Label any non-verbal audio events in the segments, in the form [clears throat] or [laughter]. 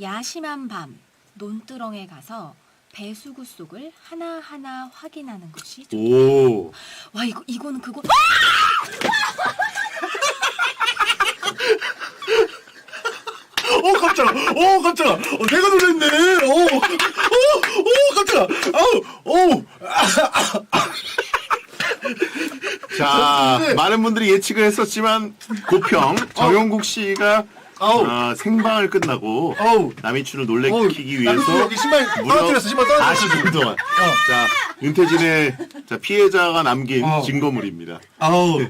야심한 밤 논두렁에 가서 배수구 속을 하나하나 확인하는 것이 좋... 오. 와 이거 이거는 그거 [laughs] 어 깜짝아. 어 깜짝아. 어, 내가 놀랐네. 어. 어. 어 깜짝아. 아우. 어. 자, 좋은데. 많은 분들이 예측을 했었지만 고평 정영국 씨가 아우. 어, 생방을 끝나고 아우. 남이춘을 놀래키기 위해서 여기 신발 무려 떨어뜨렸어. 신발 떨어뜨렸어. 40분 동안 자 윤태진의 자, 피해자가 남긴 어. 증거물입니다. 아우.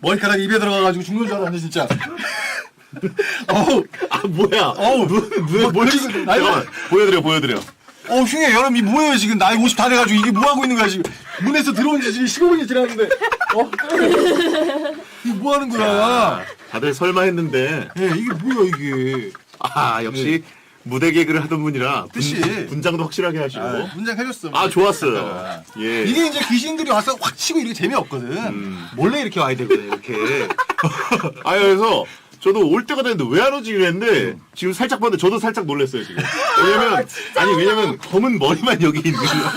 머리카락 입에 들어가가지고 죽는 줄 알았네 진짜. [laughs] 어우. 아 뭐야? 어우. 눈 눈에 뭐, 뭘 지금 나이- 잠깐만 보여드려 보여드려. 어 흉해 여름이 뭐예요 지금 나이 50 다 돼가지고 이게 뭐 하고 있는 거야 지금 문에서 들어온 지 지금 15분이 지났는데 어 [laughs] 이게 뭐 하는 거야 아, 다들 설마 했는데 예 이게 뭐야 이게 아 역시 무대 개그를 하던 분이라 분, 뜻이. 분 장도 확실하게 하시고 아, 문장 해줬어 아 좋았어요. 예. 이게 이제 귀신들이 와서 확 치고 이렇게 재미없거든 음. 몰래 이렇게 와야 되거든 이렇게 [laughs] 아 그래서 저도 올 때가 됐는데 왜 안 오지 그랬는데 지금 살짝 봤는데 저도 살짝 놀랐어요 지금. 왜냐면 아니 왜냐면 검은 머리만 여기 있는 거야.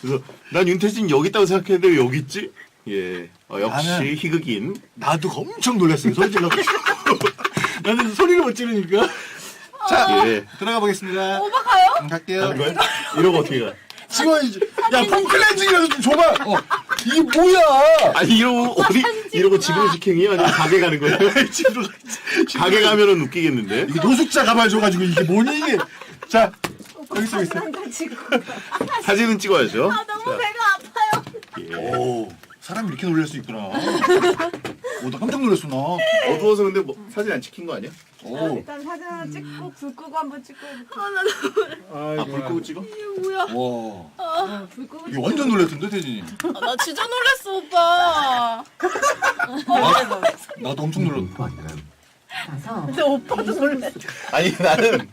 그래서 난 윤태진 여기 있다고 생각했는데 왜 여기 있지? 예. 어, 역시 나는- 희극인. 나도 엄청 놀랐어요 소리 질러 [laughs] 나는 소리를 못 지르니까 자 예. 들어가 보겠습니다 오빠 가요? 음, 갈게요 하는 거야? 이러고 어떻게 가? 지금 이제 야 폼클렌징이라도 좀 줘봐 어 이게 뭐야 아니 이러고 어디 이러고 집으로 직행이 아니면 가게 가는 거예요? [laughs] 집으로 가게 가면은 웃기겠는데. 이게 노숙자 가발 줘가지고 이게 뭐니 이게 자 여기 있어 여기 있어 사진은 찍어야죠. 아 너무 배가 아파요. 예. 오 사람이 이렇게 놀랄 수 있구나 [laughs] 오 나 깜짝 놀랐어 나 어두워서 근데 뭐 사진 안 찍힌 거 아니야? 오. 일단 사진 하나 찍고 불 끄고 한번 찍고 해볼게. 아나 너무 아, 불 끄고 찍어? 이게 뭐야? 와 어, 불 끄고 이거 완전 놀랬던데 태진이 아, 나 진짜 놀랐어 오빠. 나, 나도 엄청 놀랐다 근데 오빠도 놀래. 아니 나는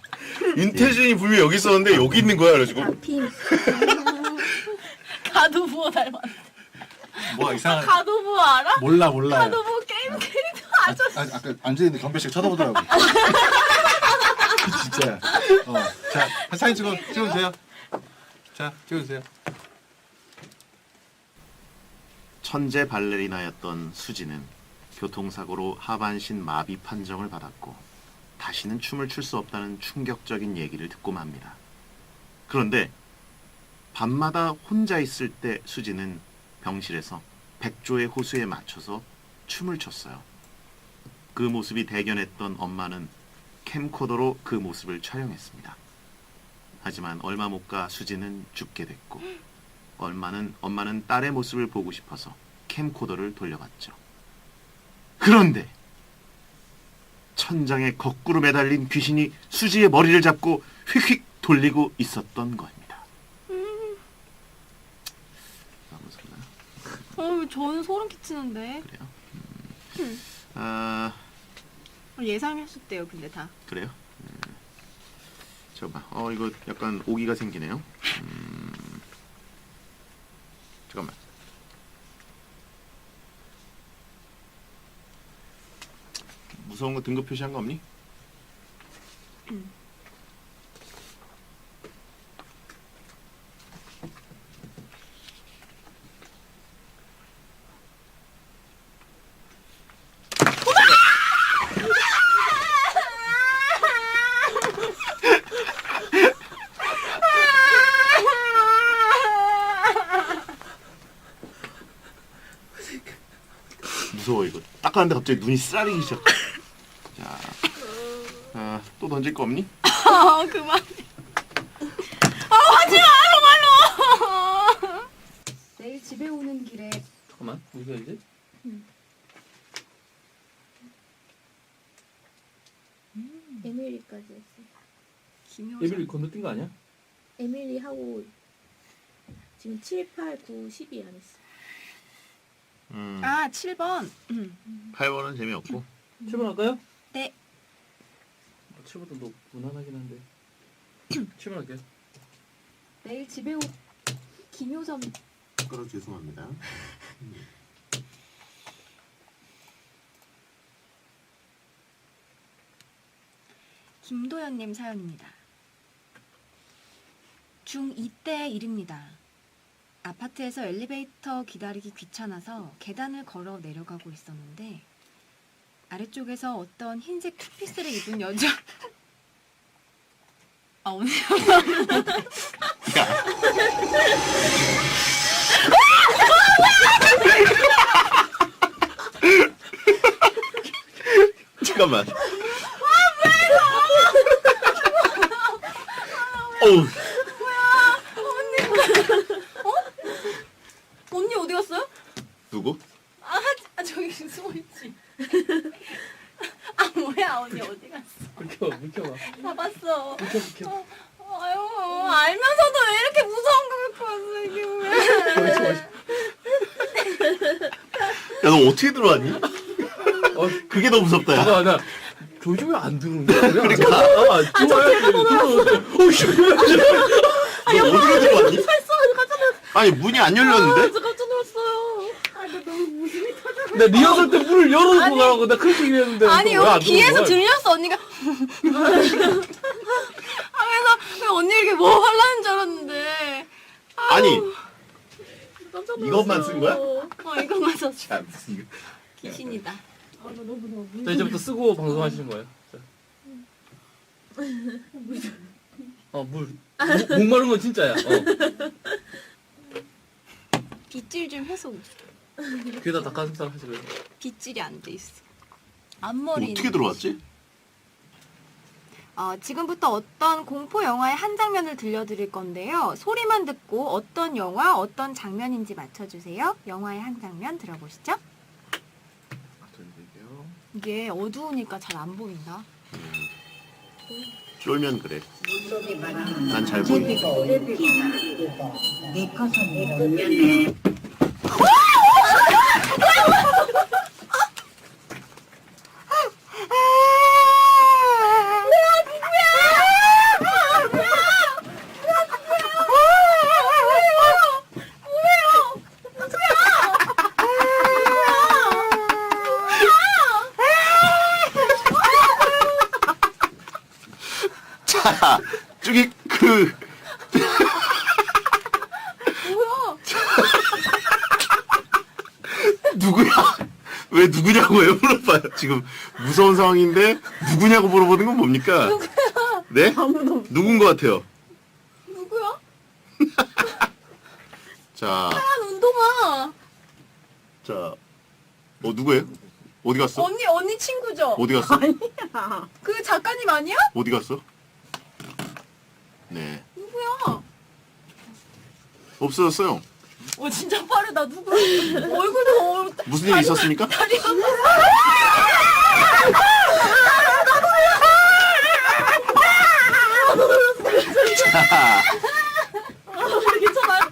윤태진이 분명히 여기 있었는데 여기 있는 거야 그래가지고 핀. 가두 부어 닮았. 뭐가 이상한 가두부어 알아? 몰라 몰라 가두부어 게임 캐릭터 아저씨. 아, 아까 앉아있는데 경배씨 쳐다보더라고 [laughs] 진짜야 어 자 사진 찍어 찍어주세요 자 찍어주세요 천재 발레리나였던 수지는 교통사고로 하반신 마비 판정을 받았고 다시는 춤을 출 수 없다는 충격적인 얘기를 듣고 맙니다. 그런데 밤마다 혼자 있을 때 수지는 병실에서 백조의 호수에 맞춰서 춤을 췄어요. 그 모습이 대견했던 엄마는 캠코더로 그 모습을 촬영했습니다. 하지만 얼마 못 가 수지는 죽게 됐고 엄마는 엄마는 딸의 모습을 보고 싶어서 캠코더를 돌려봤죠. 그런데 천장에 거꾸로 매달린 귀신이 수지의 머리를 잡고 휙휙 돌리고 있었던 겁니다. 아, 무섭나? 어, 저는 소름 끼치는데. 그래요? 음. 아 예상했었대요, 근데 다. 그래요? 음. 잠깐만. 어 이거 약간 오기가 생기네요. 음. 잠깐만. 무서운 거 등급 표시한 거 없니? 무서워 이거. 닦았는데 갑자기 눈이 쓰라리기 시작. 자, 아, 또 던질 거 없니? 아, 그만. 아, 하지 마, 정말로. 내일 집에 오는 길에 잠깐만 어디가 이제? 에밀리까지 했어. 에밀리 건너뛴 거 아니야? 에밀리 하고 지금 7, 8, 9, 10이 안 했어. 음, 아, 7번. 음. 8번은 재미없고. 출발할까요? 네. 7번도 너 무난하긴 한데 [clears throat] 출발할게요 내일 집에 오 김효선 그러 죄송합니다. 김도연님 사연입니다. 중2 때 일입니다. 아파트에서 엘리베이터 기다리기 귀찮아서 계단을 걸어 내려가고 있었는데 아래쪽에서 어떤 흰색 투피스를 입은 여자. 아 오늘 [laughs] 잠깐만. 어우, 언니 어디 갔어요? 누구? 아, 아 저기 숨어 있지. 아 뭐야 언니 어디 갔어? 물켜봐 물켜봐 잡았어. 물켜 물켜 아유 알면서도 왜 이렇게 무서운 거 갖고 왔어 이게 왜? 야, 너 어떻게 들어왔니? 어 그게 더 무섭다, 야. 봐봐 나 교주 왜안 들어오는 거야? 그러니까 아, 좋아요 오씨 너 어디로 들어왔니? 아니, 문이 안 열렸는데? 깜짝 놀랐어요. 나 리허설 때 문을 열어놓고 가라고 나 그렇게 얘기했는데 아니 왜안 여기 귀에서 들어오는 거야? 들렸어 언니가. [laughs] 하면서 왜 언니 이렇게 뭐 하려는 줄 알았는데. 아니, 깜짝. 이것만 쓴 거야? 어 이거만 썼어. 참, 무슨 이거. 귀신이다. 아, 나 너무 너무. 자 이제부터 쓰고 방송하시는 거예요 자. 어 물 목마른 건 진짜야 어. 빗질 좀 해서 귀에다 닭가슴살 하시래요 빗질이 안 돼 있어. 앞머리. 어떻게 들어왔지? 어, 지금부터 어떤 공포 영화의 한 장면을 들려드릴 건데요. 소리만 듣고 어떤 영화, 어떤 장면인지 맞춰주세요. 영화의 한 장면 들어보시죠. 이게 어두우니까 잘 안 보인다. 쫄면 그래. 난 잘 보이. 자, 그 누구야? 왜 누구냐고요? 물어봐요. 지금 무서운 상황인데 누구냐고 물어보는 건 뭡니까? 네? 누군 것 같아요? 누구야? [laughs] 자, 한 운동화. 자, 어 누구예요? 어디 갔어? 언니, 언니 친구죠? 어디 갔어? 아, 그 작가님 아니야? 어디 갔어? 네, 누구야? 없어졌어요. 어, 진짜 빠르다. 누구? 얼굴도 어, 무슨 일 있었습니까? 다리가 [laughs] 자, 괜찮아요?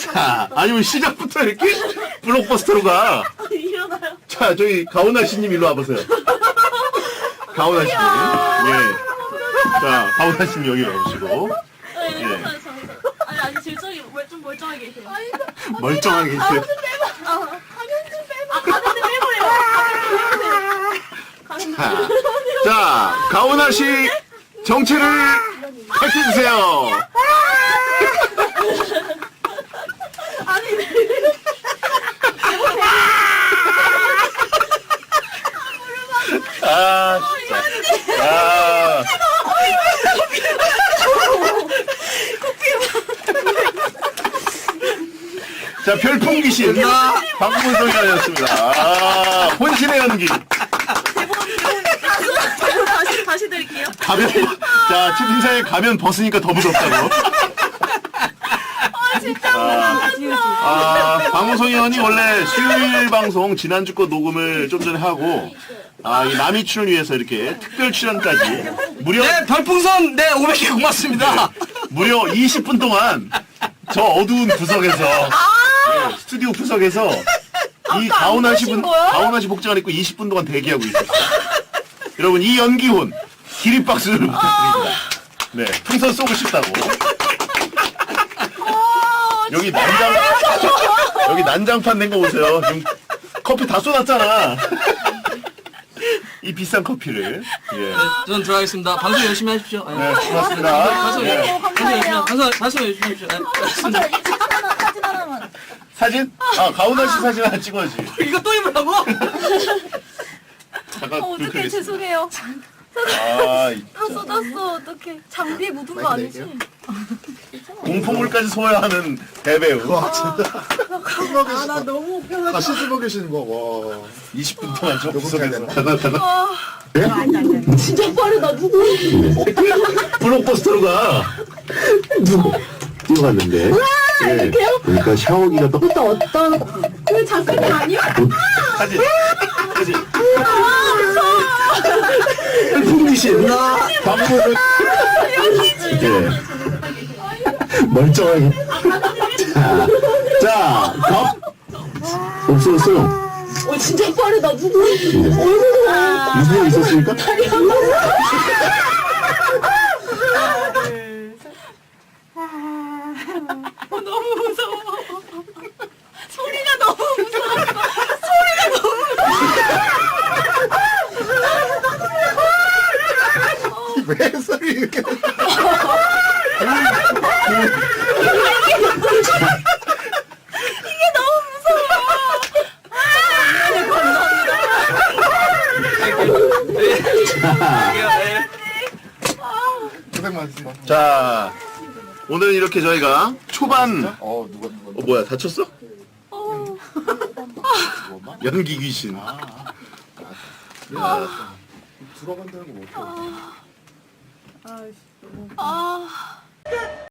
자, 아니면 시작부터 이렇게 블록버스터로 가. 일어나요. 자, 저기 가오나 씨님 일로 와보세요. 가오나 씨님. 예. 자, 가오나 씨님 여기 와보시고. 네, 예. 일어나요. 잠깐. 아니 아니 질성이 멀- 좀 멀쩡하게 계세요. [laughs] 멀쩡하게 계세요. 아, 가면 좀 빼봐. 아, 가면 좀 빼버려. 가면 좀 자, 자, 가오나 씨 정체를 밝혀주세요. 자, 별풍 귀신. 박문성이었습니다. 아, 혼신의 연기. 다시 다시 드릴게요. 가면, 자, 채팅창에 가면 벗으니까 더 무섭다고. 아, 진짜 아, 박문성 의원이 원래 수요일 방송 지난주 거 녹음을 좀 전에 하고, 아, 이 남이춘을 위해서 이렇게 특별 출연까지 무려, 네, 별풍선, 네, 500개 고맙습니다. 무려 20분 동안 저 어두운 구석에서, 네, 스튜디오 구석에서 [laughs] 이 가오나 씨 분, 가오나 씨 복장을 입고 20분 동안 대기하고 있었어요. [laughs] 여러분, 이 연기혼, 기립박수를 부탁드립니다. 네, 풍선 쏘고 싶다고. 여기 난장, 여기 난장판 낸 거 보세요. 지금 커피 다 쏟았잖아. 이 비싼 커피를. 예. 저는 들어가겠습니다. 방송 열심히 하십시오. 예. 네, 고맙습니다. 방송 예. 열심히 방송 열심히 방송 열심히 하십시오. 예. 알겠습니다. 사진 하나만. 사진? 아, 가훈아 씨 사진 하나 찍어야지. 이거 또 입으라고? 잠깐 어, 불 어떡해. 죄송해요. 아, 이- 쏟았어, 어떡해. 장비에 묻은 거 아니지? 공포물까지 소화하는 대배우. 와 진짜. 아, 나 너무 편하다. 아 씻고 계시는 거. 와. 20분 동안 저 녹음 잘 구석에서 됐나? 다다다다 진짜 빠르다, 누구? 블록버스터로 가. 누구 뛰어갔는데 예, 그러니까 샤워기가 또또 어떤, 그 작품이 아니야? 사진. 사진. 풍기신 방법을 예. 멀쩡하게. 자 자 겁 없었어요? 어, 진짜 빠르다, 누구? 무슨 일 있었습니까? 너무 무서워. 소리가 너무 무서워. 왜 소리 이렇게? 고생 많으십니다. 자, 오늘은 이렇게 저희가 초반 어 누가 누가. 어 뭐야 다쳤어? [laughs] 연기 귀신. 야, 들어간다는 거 못. 아.